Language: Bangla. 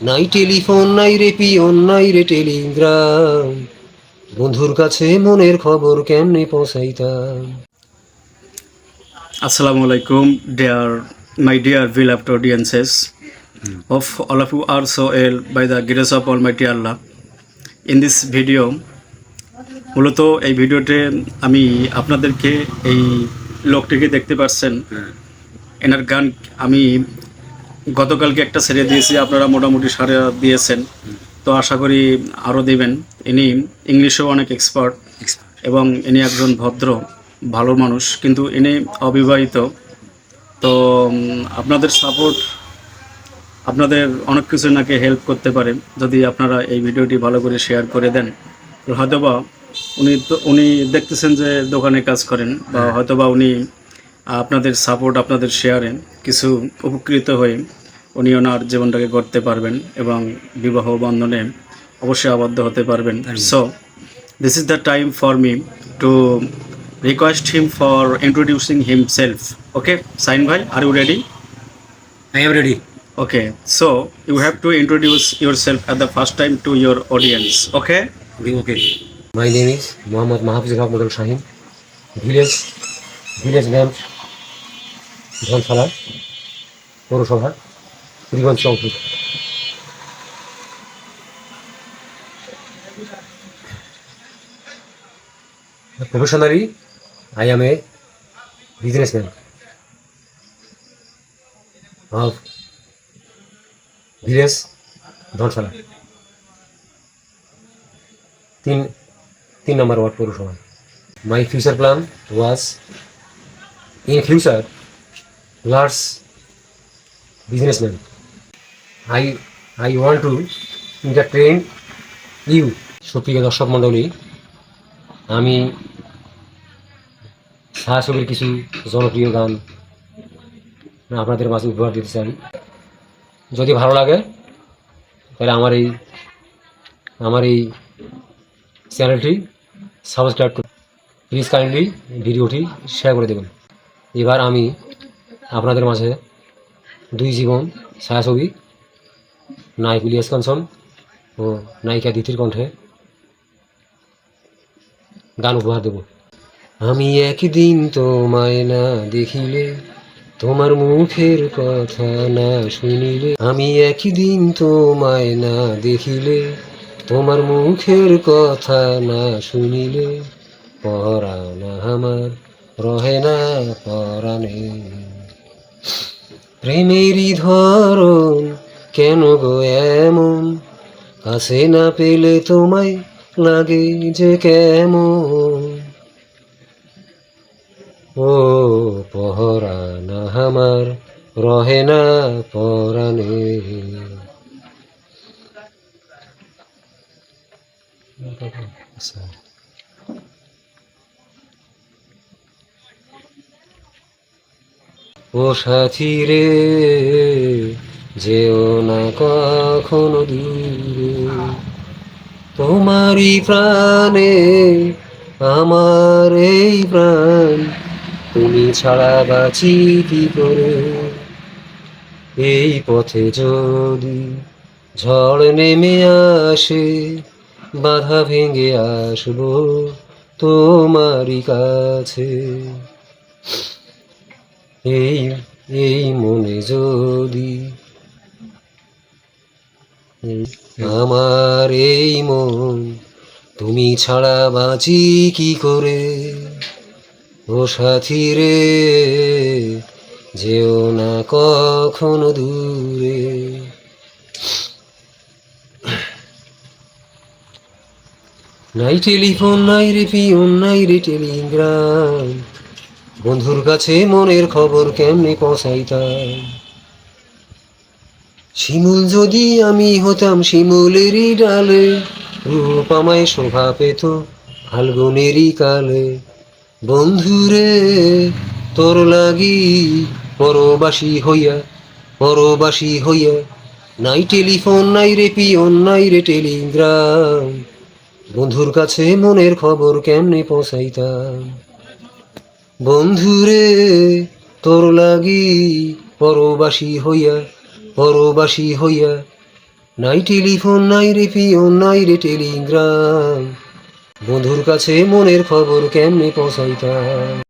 নাই টেলিফোন নাই রেপি নাই রে টেলিগ্রাম। বন্ধুর কাছে মনের খবর কেমনে পৌঁছাইতাম? আসসালামু আলাইকুম dear my dear Bhil after audiences of all of you are so well by the grace of almighty Allah in this video মূলত এই ভিডিওতে আমি আপনাদেরকে এই লোকটিকে দেখতে পাচ্ছেন হ্যাঁ। এনার গান আমি গতকালকে একটা ছেড়ে দিয়েছি আপনারা মোটামুটি সারে দিয়েছেন। তো আশা করি আরও দেবেন। ইনি ইংলিশেও অনেক এক্সপার্ট এবং ইনি একজন ভদ্র ভালো মানুষ কিন্তু ইনি অবিবাহিত। তো আপনাদের সাপোর্ট আপনাদের অনেক কিছু নাকি হেল্প করতে পারে। যদি আপনারা এই ভিডিওটি ভালো করে শেয়ার করে দেন হয়তোবা উনি তো উনি দেখতেছেন যে দোকানে কাজ করেন বা হয়তোবা উনি আপনাদের সাপোর্ট আপনাদের শেয়ারে কিছু উপকৃত হয়ে উনি ওনার জীবনটাকে গড়তে পারবেন এবং বিবাহ বন্ধনে অবশ্যই আবদ্ধ হতে পারবেন। So this is the time for me to request him for introducing himself okay sign ভাই are you ready I am ready okay so you have to introduce yourself at the first time to your audience okay okay my name is Mohammad Mahfuz রহমদুল Shahin village village ম্যাম ঝলফালা পৌরসভা Sreeganj Chowdhury Professionally, I am a businessman. Of village ধনশালা তিন তিন নম্বর ওয়ার্ড পৌরসভা। My future plan was in future large businessman I I want to entertain you সুপ্রিয় দর্শক মণ্ডলী, আমি ছায়াছবির কিছু জনপ্রিয় গান আপনাদের মাঝে উপহার দিতে চাই। যদি ভালো লাগে, তাহলে আমার এই আমার এই চ্যানেলটি সাবস্ক্রাইব করুন। প্লিজ কাইন্ডলি ভিডিওটি শেয়ার করে দেবেন। এবার আমি আপনাদের মাঝে দুই জীবন ছায়াছবি নায়ক ইলিয়াস কাঞ্চন ও নায়িকা দিতির কণ্ঠে। গান উপহার দেব। আমি একদিন তোমায় না দেখিলে তোমার মুখের কথা না শুনিলে, আমি একদিন তোমায় না দেখিলে তোমার মুখের কথা না শুনিলে পরানা আমার রহে না পরাণে প্রেমেরই ধরন কেন গো এমন? কাছে না পেলে তোমায় লাগে যে কেমন? ও পহরা না আমার, রহে না পরাণে। ও সাথী রে যেও না কখনো দূরে। তোমারই প্রাণে আমার এই প্রাণ, তুমি ছাড়া বাঁচি কি করে? এই পথে যদি ঝড় নেমে আসে, বাধা ভেঙে আসব তোমারই কাছে। এই এই মনে যদি আমার এই মন, তুমি ছাড়া বাঁচি কি করে? ও সাথী রে যেও না কখনো দূরে। নাই টেলিফোন, নাই রে পিয়ন নাই রে টেলিগ্রাম। বন্ধুর কাছে মনের খবর কেমনে পৌঁছাইতাম? শিমুল যদি আমি হতাম শিমুলেরই ডালে, রূপ আমায় শোভা পেত ফাল্গুনেরই কালে। বন্ধুরে তোর লাগি পরবাসী হইয়া পরবাসী হইয়া, নাই টেলিফোন, নাই রে পিয়ন, নাই রে টেলিগ্রাম। বন্ধুর কাছে মনের খবর কেমনে পৌঁছাইতাম? বন্ধুরে তোর লাগি পরবাসী হইয়া পরবাসী হইয়া, নাই টেলিফোন, নাই রে নাই রে টেলিগ্রাম। বন্ধুর কাছে মনের খবর কেমনে পৌঁছাইতাম?